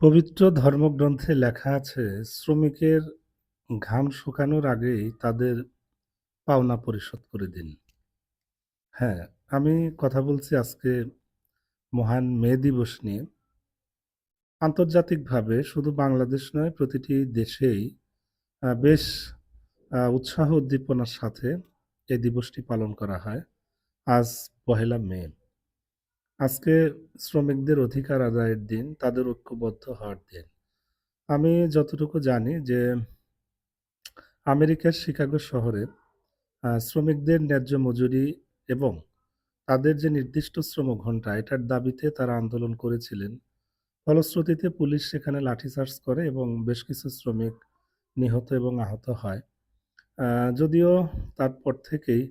পবিত্র ধর্মগ্রন্থে লেখা আছে, শ্রমিকের ঘাম শুকানোর আগেই তাদের পাওনা পরিশোধ করে দিন। হ্যাঁ, আমি কথা বলছি আজকে মহান মে দিবস নিয়ে। আন্তর্জাতিকভাবে শুধু বাংলাদেশ নয়, প্রতিটি দেশেই বেশ উৎসাহ উদ্দীপনার সাথে এই দিবসটি পালন করা হয়। আজ পহেলা মে। আজকে শ্রমিকদের অধিকার আদায়ের দিন, তাদের ঐক্যবদ্ধ হওয়ার দিন। আমি যতটুকু জানি যে আমেরিকার শিকাগো শহরে শ্রমিকদের ন্যায্য মজুরি এবং তাদের যে নির্দিষ্ট শ্রম ঘণ্টা এটার দাবিতে তারা আন্দোলন করেছিলেন। ফলশ্রুতিতে পুলিশ সেখানে লাঠিচার্জ করে এবং বেশ কিছু শ্রমিক নিহত এবং আহত হয়। যদিও তারপর থেকেই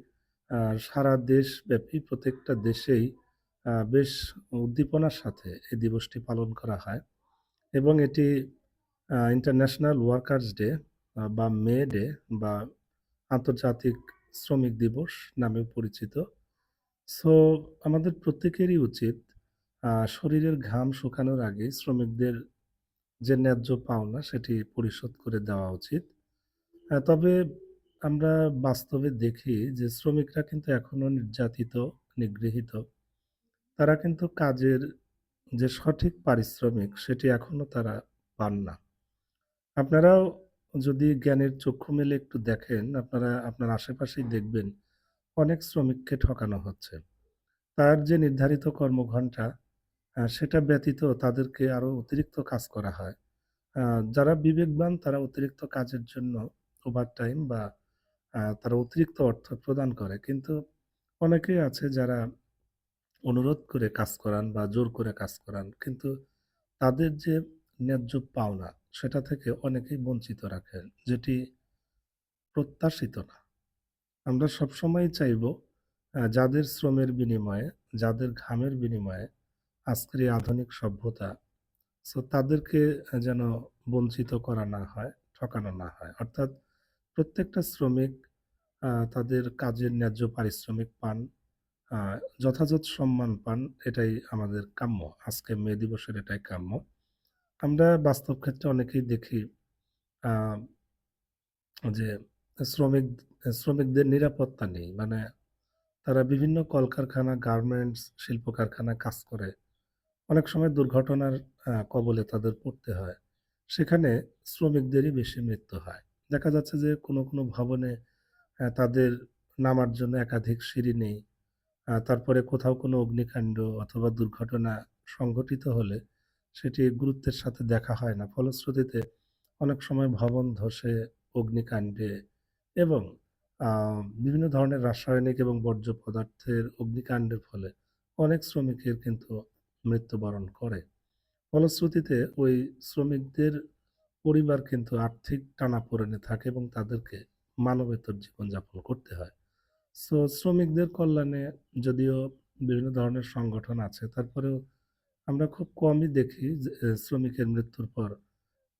সারা দেশব্যাপী প্রত্যেকটা দেশেই বেশ উদ্দীপনার সাথে এই দিবসটি পালন করা হয় এবং এটি ইন্টারন্যাশনাল ওয়ার্কার্স ডে বা মে ডে বা আন্তর্জাতিক শ্রমিক দিবস নামেও পরিচিত। সো আমাদের প্রত্যেকেরই উচিত শরীরের ঘাম শুকানোর আগেই শ্রমিকদের যে ন্যায্য পাওনা সেটি পরিশোধ করে দেওয়া উচিত। তবে আমরা বাস্তবে দেখি যে শ্রমিকরা কিন্তু এখনও নির্যাতিত, নিগৃহীত। তারা কিন্তু কাজের যে সঠিক পারিশ্রমিক সেটি এখনও তারা পান না। আপনারাও যদি জ্ঞানের চক্ষু মেলে একটু দেখেন, আপনারা আপনার আশেপাশেই দেখবেন অনেক শ্রমিককে ঠকানো হচ্ছে। তার যে নির্ধারিত কর্মঘণ্টা সেটা ব্যতীত তাদেরকে আরও অতিরিক্ত কাজ করা হয়। যারা বিবেকবান তারা অতিরিক্ত কাজের জন্য ওভার টাইম বা তারা অতিরিক্ত অর্থ প্রদান করে। কিন্তু অনেকেই আছে যারা অনুরোধ করে কাজ করান বা জোর করে কাজ করান। কিন্তু তাদের যে ন্যায্য পাওনা সেটা থেকে অনেকেই বঞ্চিত রাখেন, যেটি প্রত্যাশিত না। আমরা সবসময়ই চাইব যাদের শ্রমের বিনিময়ে, যাদের ঘামের বিনিময়ে আজকের এই আধুনিক সভ্যতা, সো তাদেরকে যেন বঞ্চিত করা না হয়, ঠকানো না হয়। অর্থাৎ প্রত্যেকটা শ্রমিক তাদের কাজের ন্যায্য পারিশ্রমিক পান, যথাযথ সম্মান পান এটাই আমাদের কাম্য। আজকে মে দিবসের এটাই কাম্য। আমরা বাস্তব ক্ষেত্রে অনেকেই দেখি যে শ্রমিক শ্রমিকদের নিরাপত্তা নেই। মানে তারা বিভিন্ন কলকারখানা, গার্মেন্টস, শিল্প কারখানায় কাজ করে। অনেক সময় দুর্ঘটনার কবলে তাদের পড়তে হয়। সেখানে শ্রমিকদেরই বেশি মৃত্যু হয়। দেখা যাচ্ছে যে কোনো, কোনো ভবনে তাদের নামার জন্য একাধিক সিঁড়ি নেই। তারপরে কোথাও কোনো অগ্নিকাণ্ড অথবা দুর্ঘটনা সংঘটিত হলে সেটি গুরুত্বের সাথে দেখা হয় না। ফলশ্রুতিতে অনেক সময় ভবন ধসে, অগ্নিকাণ্ডে এবং বিভিন্ন ধরনের রাসায়নিক এবং বর্জ্য পদার্থের অগ্নিকাণ্ডের ফলে অনেক শ্রমিকের কিন্তু মৃত্যুবরণ করে। ফলশ্রুতিতে ওই শ্রমিকদের পরিবার কিন্তু আর্থিক টানাপোড়েনে থাকে এবং তাদেরকে মানবেতর জীবনযাপন করতে হয়। সো শ্রমিকদের কল্যাণে যদিও বিভিন্ন ধরনের সংগঠন আছে, তারপরেও আমরা খুব কমই দেখি যে শ্রমিকের মৃত্যুর পর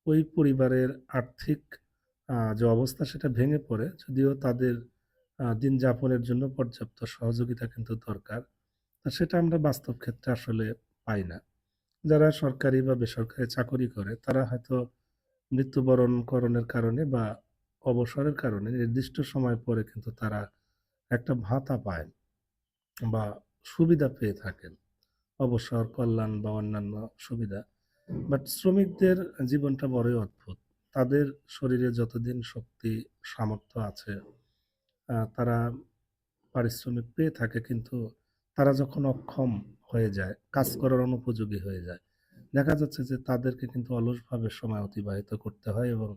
ওই পরিবারের আর্থিক যে অবস্থা সেটা ভেঙে পড়ে। যদিও তাদের দিন যাপনের জন্য পর্যাপ্ত সহযোগিতা কিন্তু দরকার। তা সেটা আমরা বাস্তব ক্ষেত্রে আসলে পাই না। যারা সরকারি বা বেসরকারি চাকুরি করে তারা হয়তো মৃত্যুবরণ করণের কারণে বা অবসরের কারণে নির্দিষ্ট সময় পরে কিন্তু তারা একটা ভাতা পায় বা সুবিধা পেয়ে থাকেন। অবসর, কল্যাণ বা অন্যান্য সুবিধা। বাট শ্রমিকদের জীবনটা বড়ই অদ্ভুত। তাদের শরীরে যতদিন শক্তি, সামর্থ্য আছে, তারা পারিশ্রমিক পেয়ে থাকে কিন্তু তারা যখন অক্ষম হয়ে যায়, কাজ করার অনুপযোগী হয়ে যায়, দেখা যাচ্ছে যে তাদেরকে কিন্তু অলসভাবে সময় অতিবাহিত করতে হয় এবং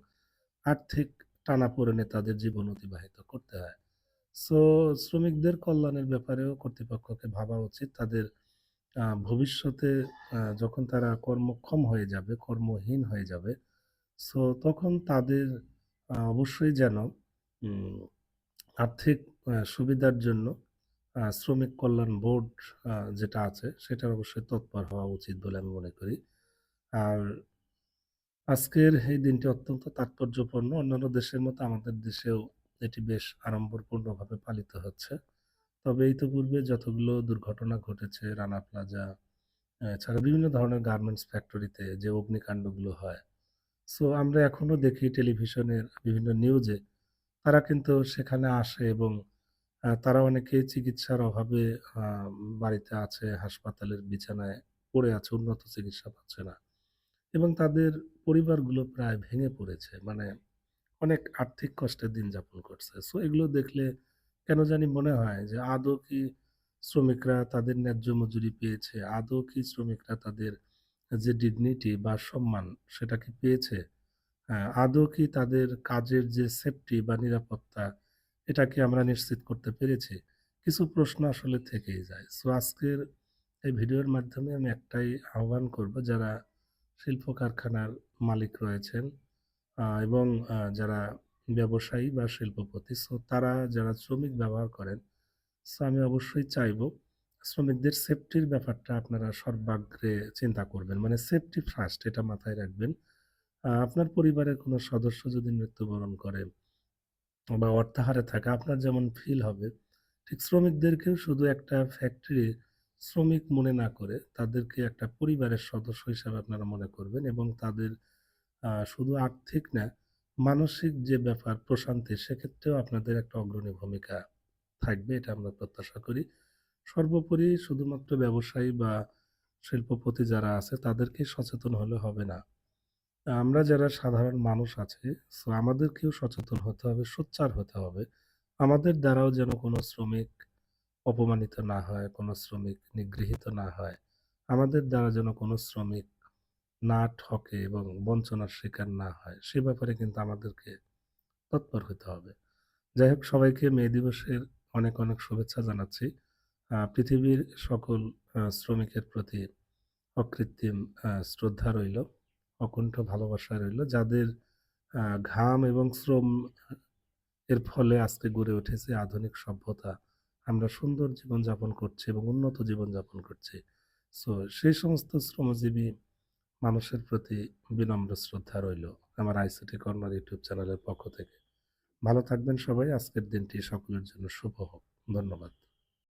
আর্থিক টানাপোড়েনে তাদের জীবন অতিবাহিত করতে হয়। সো শ্রমিকদের কল্যাণের ব্যাপারেও কর্তৃপক্ষকে ভাবা উচিত। তাদের ভবিষ্যতে যখন তারা কর্মক্ষম হয়ে যাবে, কর্মহীন হয়ে যাবে, সো তখন তাদের অবশ্যই যেন আর্থিক সুবিধার জন্য শ্রমিক কল্যাণ বোর্ড যেটা আছে সেটার অবশ্যই তৎপর হওয়া উচিত বলে আমি মনে করি। আর আজকের এই দিনটি অত্যন্ত তাৎপর্যপূর্ণ। অন্যান্য দেশের মতো আমাদের দেশেও এটি বেশ আড়ম্বরপূর্ণভাবে পালিত হচ্ছে। তবে ইতপূর্বে যতগুলো দুর্ঘটনা ঘটেছে রানা প্লাজা এছাড়া বিভিন্ন ধরনের গার্মেন্টস ফ্যাক্টরিতে যে অগ্নিকাণ্ডগুলো হয়। সো আমরা এখনও দেখি টেলিভিশনের বিভিন্ন নিউজে তারা কিন্তু সেখানে আসে এবং তারা অনেকেই চিকিৎসার অভাবে বাড়িতে আছে, হাসপাতালের বিছানায় পড়ে আছে, উন্নত চিকিৎসা পাচ্ছে না। এবং তাদের পরিবারগুলো প্রায় ভেঙে পড়েছে। মানে অনেক আর্থিক কষ্টের দিন যাপন করছে। সো এগুলো দেখলে কেন জানি মনে হয় যে আদৌ কি শ্রমিকরা তাদের ন্যায্য মজুরি পেয়েছে? আদৌ কি শ্রমিকরা তাদের যে ডিগনিটি বা সম্মান সেটা কি পেয়েছে? আ আদৌ কি তাদের কাজের যে সেফটি বা নিরাপত্তা এটা কি আমরা নিশ্চিত করতে পেরেছি? কিছু প্রশ্ন আসলে থেকেই যায়। সো আজকের এই ভিডিওর মাধ্যমে আমি একটাই আহ্বান করব, যারা শিল্প কারখানার মালিক রয়েছেন এবং যারা ব্যবসায়ী বা শিল্পপতি সো তারা যারা শ্রমিক ব্যবহার করেন, সো আমি অবশ্যই চাইব শ্রমিকদের সেফটির ব্যাপারটা আপনারা সর্বাগ্রে চিন্তা করবেন। মানে সেফটি ফার্স্ট এটা মাথায় রাখবেন। আপনার পরিবারের কোনো সদস্য যদি মৃত্যুবরণ করে বা অর্থাহারে থাকে আপনার যেমন ফিল হবে, ঠিক শ্রমিকদেরকেও শুধু একটা ফ্যাক্টরি শ্রমিক মনে না করে তাদেরকে একটা পরিবারের সদস্য হিসাবে আপনারা মনে করবেন এবং তাদের শুধু আর্থিক না, মানসিক যে ব্যাপার প্রশান্তি সেক্ষেত্রেও আপনাদের একটা অগ্রণী ভূমিকা থাকবে এটা আমরা প্রত্যাশা করি। সর্বোপরি শুধুমাত্র ব্যবসায়ী বা শিল্পপতি যারা আছে তাদেরকেই সচেতন হলে হবে না। আমরা যারা সাধারণ মানুষ আছি, সো আমাদেরকেও সচেতন হতে হবে, সোচ্চার হতে হবে। আমাদের দ্বারাও যেন কোনো শ্রমিক অপমানিত না হয়, কোনো শ্রমিক নিগৃহীত না হয়। আমাদের দ্বারা যেন কোনো শ্রমিক না ঠকে এবং বঞ্চনার শিকার না হয়, সে ব্যাপারে কিন্তু আমাদেরকে তৎপর হতে হবে। যাই হোক সবাইকে মে দিবসের অনেক, অনেক শুভেচ্ছা জানাচ্ছি। পৃথিবীর সকল শ্রমিকের প্রতি অকৃত্রিম শ্রদ্ধা রইল, অকুণ্ঠ ভালোবাসা রইল। যাদের ঘাম এবং শ্রম এর ফলে আজকে গড়ে উঠেছে আধুনিক সভ্যতা। আমরা সুন্দর জীবনযাপন করছি এবং উন্নত জীবনযাপন করছি। সো সেই সমস্ত শ্রমজীবী মানুষের প্রতি বিনম্র শ্রদ্ধা রইল আমার আইসিটি কর্নার ইউটিউব চ্যানেলের পক্ষ থেকে। ভালো থাকবেন সবাই। আজকের দিনটি সকলের জন্য শুভ হোক। ধন্যবাদ।